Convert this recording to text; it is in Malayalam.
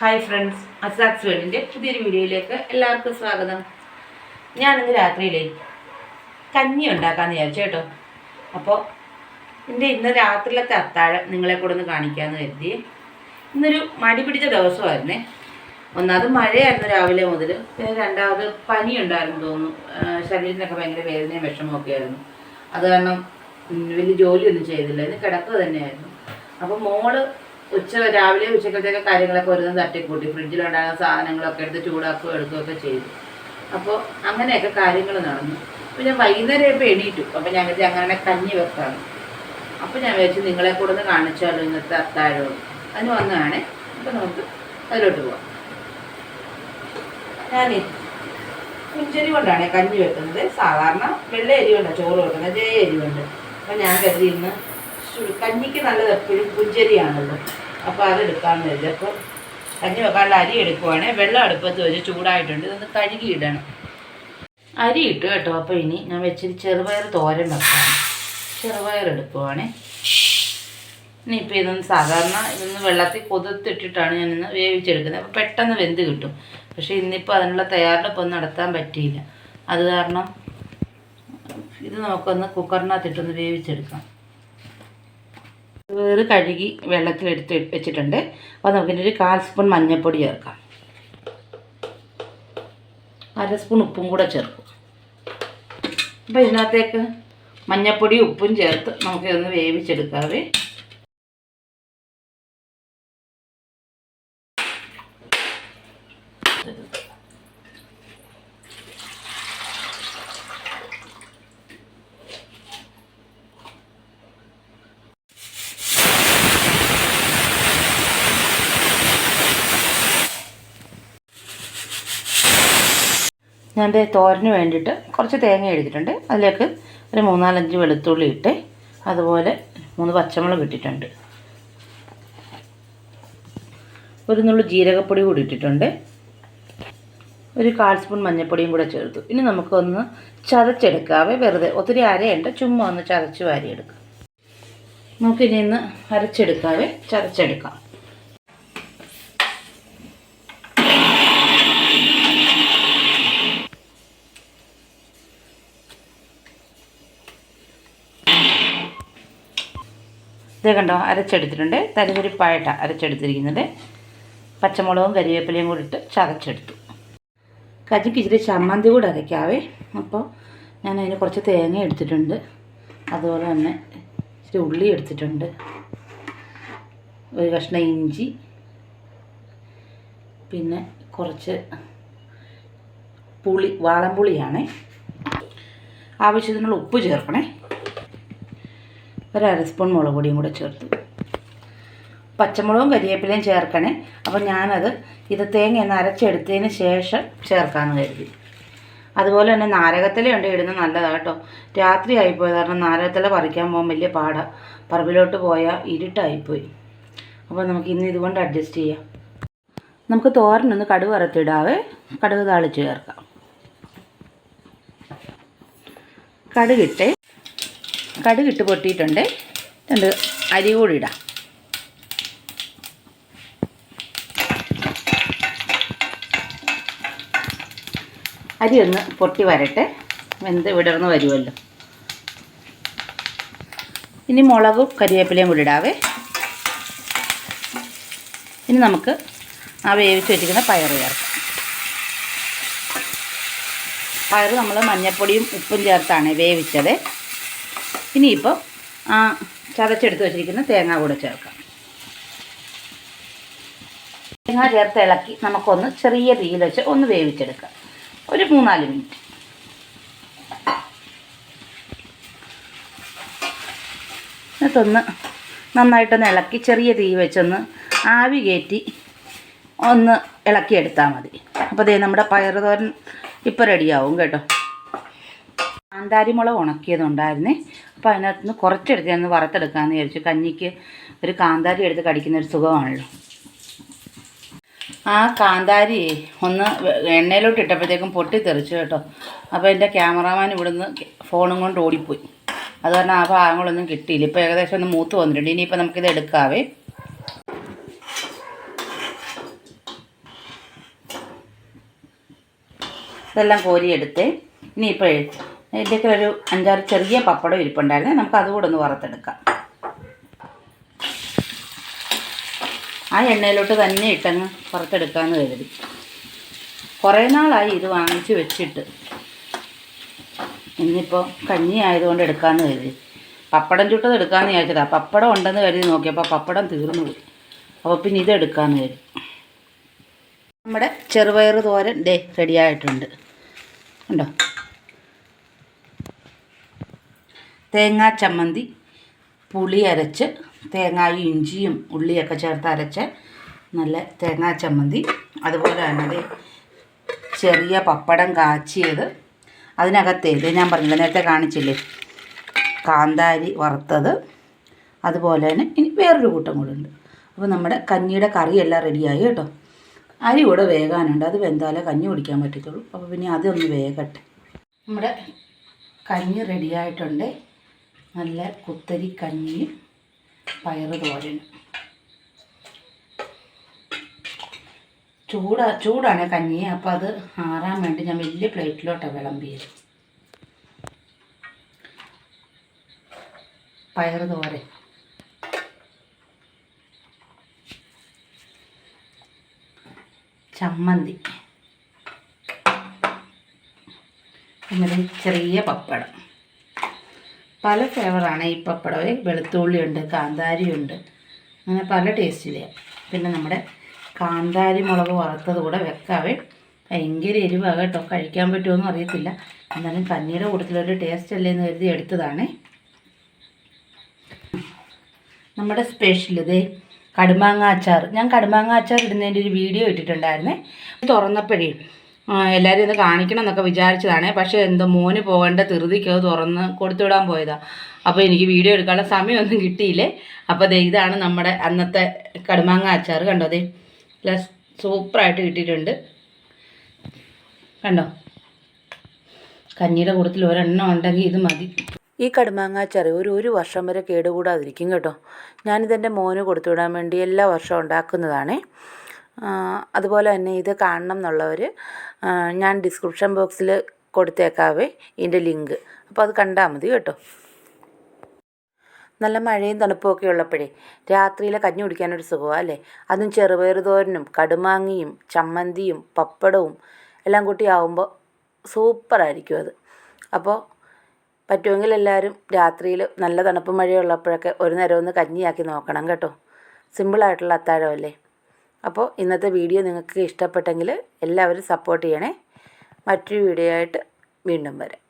ഹായ് ഫ്രണ്ട്സ് അസാക്സ് വേൾഡിന്റെ പുതിയൊരു വീഡിയോയിലേക്ക് എല്ലാവർക്കും സ്വാഗതം. ഞാനിന്ന് രാത്രിയിലേ കഞ്ഞി ഉണ്ടാക്കാമെന്ന് വിചാരിച്ചു കേട്ടോ. അപ്പോൾ എന്റെ ഇന്ന് രാത്രിയിലത്തെ അത്താഴം നിങ്ങളെ കൂടെ ഒന്ന് കാണിക്കാമെന്ന് കരുതി. ഇന്നൊരു മടി പിടിച്ച ദിവസമായിരുന്നു. ഒന്നാമത് മഴയായിരുന്നു രാവിലെ മുതൽ പിന്നെ രണ്ടാമത് പനി ഉണ്ടായിരുന്നു തോന്നുന്നു. ശരീരത്തിനൊക്കെ ഭയങ്കര വേദനയും വിഷമമൊക്കെ ആയിരുന്നു. അത് കാരണം വലിയ ജോലിയൊന്നും ചെയ്തില്ല. ഇന്ന് കിടക്കുക തന്നെയായിരുന്നു. അപ്പോൾ മോൾ ഉച്ച രാവിലെ ഉച്ചക്കലത്തേക്ക് കാര്യങ്ങളൊക്കെ ഒരുതും തട്ടിക്കൂട്ടി. ഫ്രിഡ്ജിലുണ്ടാകുന്ന സാധനങ്ങളൊക്കെ എടുത്ത് ചൂടാക്കുകയോ എടുക്കുകയൊക്കെ ചെയ്തു. അപ്പോൾ അങ്ങനെയൊക്കെ കാര്യങ്ങൾ നടന്നു. ഞാൻ വൈകുന്നേരം ഇപ്പോൾ എണീറ്റു. അപ്പോൾ ഞാൻ കരുതി അങ്ങനെ കഞ്ഞി വെക്കാണ് അപ്പോൾ ഞാൻ വിചാരിച്ചു നിങ്ങളെ കൂടെ ഒന്ന് കാണിച്ചാലോ ഇന്നത്തെ അത്താഴവും അതിന് വന്നതാണ്. അപ്പോൾ നമുക്ക് അതിലോട്ട് പോവാം. ഞാനേ കുഞ്ചരി കൊണ്ടാണ് കഞ്ഞി വെക്കുന്നത്. സാധാരണ വെള്ള അരി കൊണ്ടാണ് ചോറ് വെക്കുന്നത്. ജയ അരി കൊണ്ട് അപ്പം ഞാൻ കരുതി ഇന്ന് കഞ്ഞിക്ക് നല്ലത് എപ്പോഴും കുഞ്ചരിയാണല്ലോ. അപ്പോൾ അതെടുക്കാമെന്ന് കരുതി അപ്പോൾ കഞ്ഞി വെക്കാനുള്ള അരി എടുക്കുവാണെങ്കിൽ വെള്ളം അടുപ്പത്ത് വെച്ച് ചൂടായിട്ടുണ്ട് ഇതൊന്ന് കഴുകി ഇടണം. അരി ഇട്ടു കേട്ടോ അപ്പോൾ ഇനി ഞാൻ വെച്ചിട്ട് ചെറുപയർ തോരൻ വെക്കാം ചെറുപയർ എടുക്കുവാണേ. ഇനിയിപ്പോൾ ഇതൊന്ന് സാധാരണ ഇതൊന്ന് വെള്ളത്തിൽ കൊതുത്തിട്ടിട്ടാണ് ഞാനിന്ന് വേവിച്ചെടുക്കുന്നത്. അപ്പോൾ പെട്ടെന്ന് വെന്ത് കിട്ടും. പക്ഷേ ഇന്നിപ്പോൾ അതിനുള്ള തയ്യാറെടുപ്പൊന്നും നടത്താൻ പറ്റിയില്ല. അത് കാരണം ഇത് നമുക്കൊന്ന് കുക്കറിനകത്തിട്ടൊന്ന് വേവിച്ചെടുക്കാം. വേറ് കഴുകി വെള്ളത്തിൽ വെള്ളത്തിലെടുത്ത് വെച്ചിട്ടുണ്ട്. അപ്പോൾ നമുക്കിനി ഒരു കാൽ സ്പൂൺ മഞ്ഞൾപ്പൊടി ചേർക്കാം. അര സ്പൂൺ ഉപ്പും കൂടെ ചേർക്കും. അപ്പോൾ ഇതിനകത്തേക്ക് മഞ്ഞൾപ്പൊടി ഉപ്പും ചേർത്ത് നമുക്ക് വേവിച്ചെടുക്കാവേ ഞാൻ ദേ തോരന് വേണ്ടിയിട്ട് കുറച്ച് തേങ്ങ എടുത്തിട്ടുണ്ട്. അതിലേക്ക് ഒരു മൂന്നാലഞ്ച് വെളുത്തുള്ളി ഇട്ട് അതുപോലെ മൂന്ന് പച്ചമുളക് ഇട്ടിട്ടുണ്ട്. ഒരു നുള്ളു ജീരകപ്പൊടി കൂടി ഇട്ടിട്ടുണ്ട്. ഒരു കാൽ സ്പൂൺ മഞ്ഞൾപ്പൊടിയും കൂടെ ചേർത്തു. ഇനി നമുക്കൊന്ന് ചതച്ചെടുക്കാവേ വെറുതെ ഒത്തിരി അരയുണ്ട് ചുമ്മാ ഒന്ന് ചതച്ച് വാരിയെടുക്കാം. നമുക്കിനി ഇന്ന് അരച്ചെടുക്കാവേ ചതച്ചെടുക്കാം. ഇത് കണ്ടോ? അരച്ചെടുത്തിട്ടുണ്ട്. തരിതരിപ്പായിട്ട അരച്ചെടുത്തിരിക്കുന്നുണ്ട് പച്ചമുളകും കരിവേപ്പിലയും കൂടി ഇട്ട് ചതച്ചെടുത്തു. കജിക്ക് ഇച്ചിരി ചമ്മന്തി കൂടെ അരയ്ക്കാവേ. അപ്പോൾ ഞാൻ അതിന് കുറച്ച് തേങ്ങ എടുത്തിട്ടുണ്ട്. അതുപോലെ തന്നെ ഇച്ചിരി ഉള്ളി എടുത്തിട്ടുണ്ട്. ഒരു കഷ്ണം ഇഞ്ചി. പിന്നെ കുറച്ച് പുളി വാളൻപുളിയാണേ ആവശ്യത്തിനുള്ള ഉപ്പ് ചേർക്കണേ. ഒരു അര സ്പൂൺ മുളക് പൊടിയും കൂടെ ചേർത്ത്. പച്ചമുളകും കരിവേപ്പിലയും ചേർക്കണേ. അപ്പോൾ ഞാനത് ഇത് തേങ്ങ ഒന്ന് അരച്ചെടുത്തതിന് ശേഷം ചേർക്കാമെന്ന് കരുതി. അതുപോലെ തന്നെ നാരകത്തില ഉണ്ട് ഇടുന്നത് നല്ലതാണ് കേട്ടോ. രാത്രി ആയിപ്പോയി. കാരണം നാരകത്തില പറിക്കാൻ പോകാൻ വലിയ പാടാണ് പറമ്പിലോട്ട് പോയാൽ ഇരുട്ടായിപ്പോയി. അപ്പോൾ നമുക്ക് ഇന്ന് ഇതുകൊണ്ട് അഡ്ജസ്റ്റ് ചെയ്യാം. നമുക്ക് തോരനൊന്ന് കടുക് വറുത്തിടാവേ. കടുക് താളിച്ച് ചേർക്കാം. കടുകിട്ടേ. കടുകിട്ട് പൊട്ടിയിട്ടുണ്ട്. രണ്ട് അരി കൂടി ഇടാം. അരി ഒന്ന് പൊട്ടി വരട്ടെ. വെന്ത് വിടർന്ന് വരുമല്ലോ ഇനി മുളകും കരിവേപ്പിലയും കൂടി ഇടാവേ. ഇനി നമുക്ക് ആ വേവിച്ച് വെച്ചിരിക്കുന്ന പയർ ചേർക്കാം. പയർ നമ്മൾ മഞ്ഞൾപ്പൊടിയും ഉപ്പും ചേർത്താണ് വേവിച്ചത്. ഇനിയിപ്പോൾ ആ ചതച്ചെടുത്ത് വെച്ചിരിക്കുന്ന തേങ്ങ കൂടെ ചേർക്കാം. തേങ്ങ ചേർത്ത് ഇളക്കി നമുക്കൊന്ന് ചെറിയ തീയിൽ വെച്ച് ഒന്ന് വേവിച്ചെടുക്കാം. ഒരു മൂന്നാൽ മിനിറ്റ്. എന്നിട്ടൊന്ന് നന്നായിട്ടൊന്ന് ഇളക്കി ചെറിയ തീ വെച്ചൊന്ന് ആവി കയറ്റി ഒന്ന് ഇളക്കിയെടുത്താൽ മതി. അപ്പോൾ ദേ നമ്മുടെ പയർ തോരൻ ഇപ്പോൾ റെഡിയാവും കേട്ടോ. കാന്താരിമുളക് ഉണക്കിയതുണ്ടായിരുന്നേ അപ്പോൾ അതിനകത്ത് നിന്ന് കുറച്ചെടുത്ത് ഞാൻ വറുത്തെടുക്കാമെന്ന് വിചാരിച്ചു. കഞ്ഞിക്ക് ഒരു കാന്താരി എടുത്ത് കടിക്കുന്ന ഒരു സുഖമാണല്ലോ. ആ കാന്താരി ഒന്ന് എണ്ണയിലോട്ട് ഇട്ടപ്പോഴത്തേക്കും പൊട്ടിത്തെറിച്ചു കേട്ടോ. അപ്പോൾ എന്റെ ക്യാമറാമാൻ ഇവിടുന്ന് ഫോണും കൊണ്ട് ഓടിപ്പോയി. അത് കാരണം ആ ഭാഗങ്ങളൊന്നും കിട്ടിയില്ല. ഇപ്പോൾ ഏകദേശം ഒന്ന് മൂത്ത് വന്നിട്ടുണ്ട്. ഇനിയിപ്പോൾ നമുക്കിത് എടുക്കാവേ. ഇതെല്ലാം കോരിയെടുത്ത്. ഇനിയിപ്പോൾ ഇതിലേക്ക് ഒരു അഞ്ചാറ് ചെറിയ പപ്പടം ഇരിപ്പുണ്ടായിരുന്നേ. നമുക്ക് അതുകൂടെ ഒന്ന് വറുത്തെടുക്കാം. ആ എണ്ണയിലോട്ട് തന്നെ ഇട്ടങ്ങ് വറുത്തെടുക്കാമെന്ന് കരുതി. കുറേ നാളായി ഇത് വാങ്ങിച്ച് വെച്ചിട്ട്. ഇന്നിപ്പോൾ കഞ്ഞി ആയതുകൊണ്ട് എടുക്കാമെന്ന് കരുതി. പപ്പടം ചുട്ടത് എടുക്കാമെന്ന് വിചാരിച്ചതാ. പപ്പടം ഉണ്ടെന്ന് കരുതി നോക്കിയപ്പോൾ പപ്പടം തീർന്നു പോയി. അപ്പോൾ പിന്നെ ഇത് എടുക്കാമെന്ന് കരുതി. നമ്മുടെ ചെറുപയർ തോരൻ ഡേ റെഡിയായിട്ടുണ്ട്. ഉണ്ടോ തേങ്ങാ ചമ്മന്തി പുളി അരച്ച് തേങ്ങായും ഇഞ്ചിയും ഉള്ളിയൊക്കെ ചേർത്ത് അരച്ച് നല്ല തേങ്ങാ ചമ്മന്തി. അതുപോലെ തന്നെ ചെറിയ പപ്പടം കാച്ചിയത് അതിനകത്ത് ഇത് ഞാൻ പറഞ്ഞില്ല നേരത്തെ കാണിച്ചില്ലേ കാന്താരി വറുത്തത്. അതുപോലെ തന്നെ ഇനി വേറൊരു കൂട്ടം കൂടെ ഉണ്ട്. അപ്പോൾ നമ്മുടെ കഞ്ഞിയുടെ കറിയെല്ലാം റെഡിയായി കേട്ടോ. അരി കൂടെ വേകാനുണ്ട്. അത് വെന്താലേ കഞ്ഞി കുടിക്കാൻ പറ്റത്തുള്ളൂ. അപ്പോൾ പിന്നെ അതൊന്ന് വേകട്ടെ. നമ്മുടെ കഞ്ഞി റെഡിയായിട്ടുണ്ട്. നല്ല കുത്തരി കഞ്ഞിയും പയറ് തോരനും. ചൂടാ ചൂടാണ് കഞ്ഞി. അപ്പോൾ അത് ആറാൻ വേണ്ടി ഞാൻ വലിയ പ്ലേറ്റിലോട്ടാണ് വിളമ്പിയത്. പയറ് തോരൻ. ചമ്മന്തി. എന്നിട്ട് ചെറിയ പപ്പടം. പല ഫ്ലേവറാണ് ഈ പപ്പടം. വെളുത്തുള്ളിയുണ്ട് കാന്താരിയുണ്ട്. അങ്ങനെ പല ടേസ്റ്റിലെയാണ് പിന്നെ നമ്മുടെ കാന്താരി മുളക് വറുത്തത് കൂടെ വെക്കാവേ. ഭയങ്കര എരിവാണ് കേട്ടോ. കഴിക്കാൻ പറ്റുമോയെന്നും അറിയത്തില്ല. എന്നാലും കഞ്ഞിയുടെ കൂട്ടത്തിലൊരു ടേസ്റ്റ് അല്ലേ എന്ന് കരുതി എടുത്തതാണേ. നമ്മുടെ സ്പെഷ്യൽ ഇതേ കടുമാങ്ങ അച്ചാർ. ഞാൻ കടുമാങ്ങ അച്ചാർ ഇടുന്നതിന്റെ ഒരു വീഡിയോ ഇട്ടിട്ടുണ്ടായിരുന്നേ. തുറന്നപ്പോഴേ എല്ലാവരും ഇത് കാണിക്കണം എന്നൊക്കെ വിചാരിച്ചതാണ്. പക്ഷേ എന്തോ മോന് പോകേണ്ട ധൃതിക്ക് അത് തുറന്ന് കൊടുത്തുവിടാൻ പോയതാണ് അപ്പോൾ എനിക്ക് വീഡിയോ എടുക്കാനുള്ള സമയമൊന്നും കിട്ടിയില്ലേ? അപ്പോൾ ദേ ഇതാണ് നമ്മുടെ അന്നത്തെ കടുമാങ്ങ അച്ചാർ കണ്ടോ ദേ? നല്ല സൂപ്പറായിട്ട് കിട്ടിയിട്ടുണ്ട്. കണ്ടോ? കഞ്ഞിയുടെ കൂട്ടത്തിൽ ഒരെണ്ണം ഉണ്ടെങ്കിൽ ഇത് മതി. ഈ കടുമാങ്ങ അച്ചാർ ഒരു ഒരു വർഷം വരെ കേടുകൂടാതിരിക്കും കേട്ടോ. ഞാനിതെന്റെ മോന് കൊടുത്തുവിടാൻ വേണ്ടി എല്ലാ വർഷവും ഉണ്ടാക്കുന്നതാണേ. അതുപോലെ തന്നെ ഇത് കാണണം എന്നുള്ളവർ ഞാൻ ഡിസ്ക്രിപ്ഷൻ ബോക്സിൽ കൊടുത്തേക്കാവേ ഇതിന്റെ ലിങ്ക്. അപ്പോൾ അത് കണ്ടാൽ മതി കേട്ടോ. നല്ല മഴയും തണുപ്പും ഒക്കെ ഉള്ളപ്പോഴേ രാത്രിയിലെ കഞ്ഞി കുടിക്കാനൊരു സുഖമാണ് അല്ലേ? അതും ചെറുപയർ തോരനും കടുമാങ്ങിയും ചമ്മന്തിയും പപ്പടവും എല്ലാം കൂട്ടി ആവുമ്പോൾ സൂപ്പറായിരിക്കും അത്. അപ്പോൾ പറ്റുമെങ്കിൽ എല്ലാവരും രാത്രിയിൽ നല്ല തണുപ്പ് മഴയുള്ളപ്പോഴൊക്കെ ഒരു നേരം ഒന്ന് കഞ്ഞിയാക്കി നോക്കണം കേട്ടോ. സിമ്പിളായിട്ടുള്ള അത്താഴമല്ലേ? അപ്പോൾ ഇന്നത്തെ വീഡിയോ നിങ്ങൾക്ക് ഇഷ്ടപ്പെട്ടെങ്കിൽ എല്ലാവരും സപ്പോർട്ട് ചെയ്യണേ. മറ്റൊരു വീഡിയോ ആയിട്ട് വീണ്ടും വരാം.